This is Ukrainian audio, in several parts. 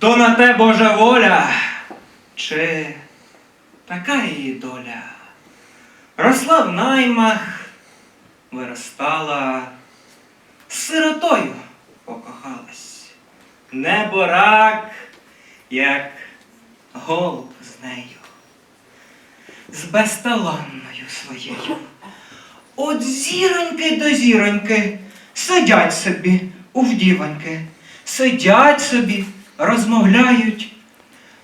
то на те Божа воля, чи така її доля. Росла в наймах, виростала, сиротою покохалась. Небо рак, як голуб з нею, з безталанною своєю. От зіроньки до зіроньки сидять собі у вдіваньки, сидять собі, розмовляють,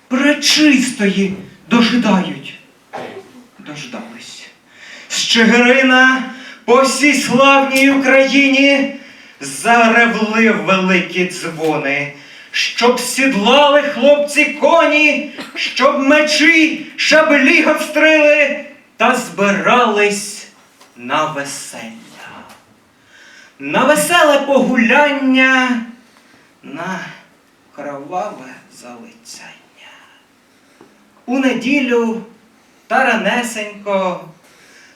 пречистої дожидають. Дождались. З Чигирина по всій славній Україні заревли великі дзвони, щоб сідлали хлопці коні, щоб мечі шаблі гострили та збирались на весілля. На веселе погуляння, на кроваве залицяння. У неділю та ранесенько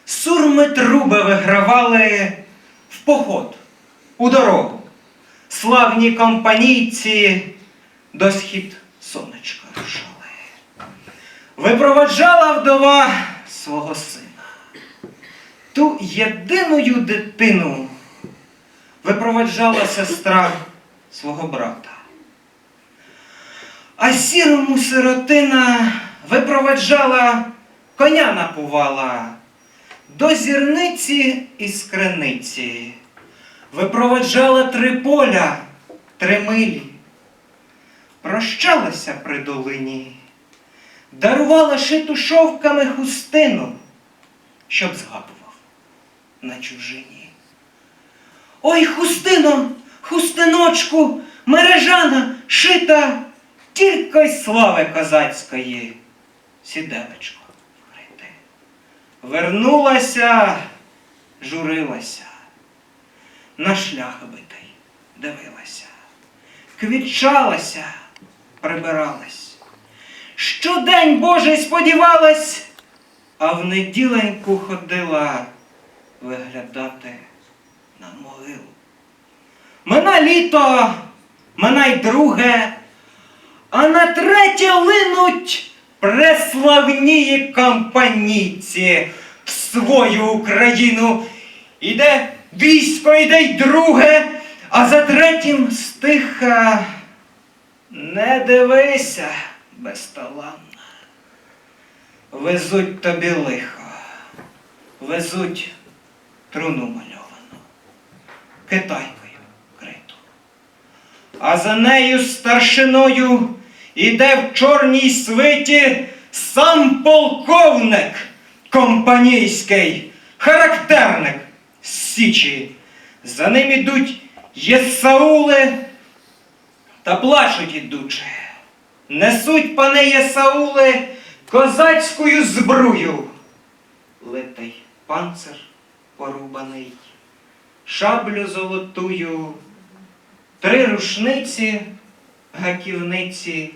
сурми труби вигравали в поход, у дорогу. Славні компанійці до схід сонечка рушали. Випроваджала вдова свого сина. Ту єдиною дитину випроваджала сестра свого брата. А сірому сиротина випроваджала коня напувала до зірниці і скриниці. Випроваджала три поля, три милі. Прощалася при долині, дарувала шиту шовками хустину, щоб згадував на чужині. Ой, хустино, хустиночку, мережана, шита, тільки й слави козацької, сіделечко вкрите. Вернулася, журилася, на шлях битий дивилася, квітчалася, прибиралась. Щодень Божий сподівалась, а в неділеньку ходила виглядати на могилу. Мина літо, мина й друге, а на третє линуть преславнії компанійці в свою Україну. Іде військо, іде й друге, а за третім стиха не дивися, безталанна. Везуть тобі лихо, везуть труну мальовану, китайкою криту. А за нею старшиною іде в чорній свиті сам полковник компанійський, характерник з Січі. За ним ідуть єсаули та плачуть ідучи. Несуть пане Єсаули козацькою збрую. Литий панцир порубаний, шаблю золотую, три рушниці, гаківниці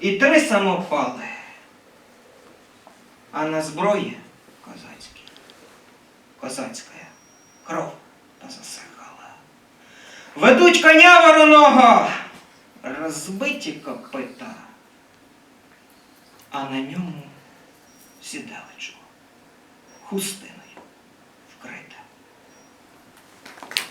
і три самопали. А на зброї козацькі, козацька кров та засихала. Ведуть коня вороного, розбиті копита, а на ньому сіделечко хустиною вкрите.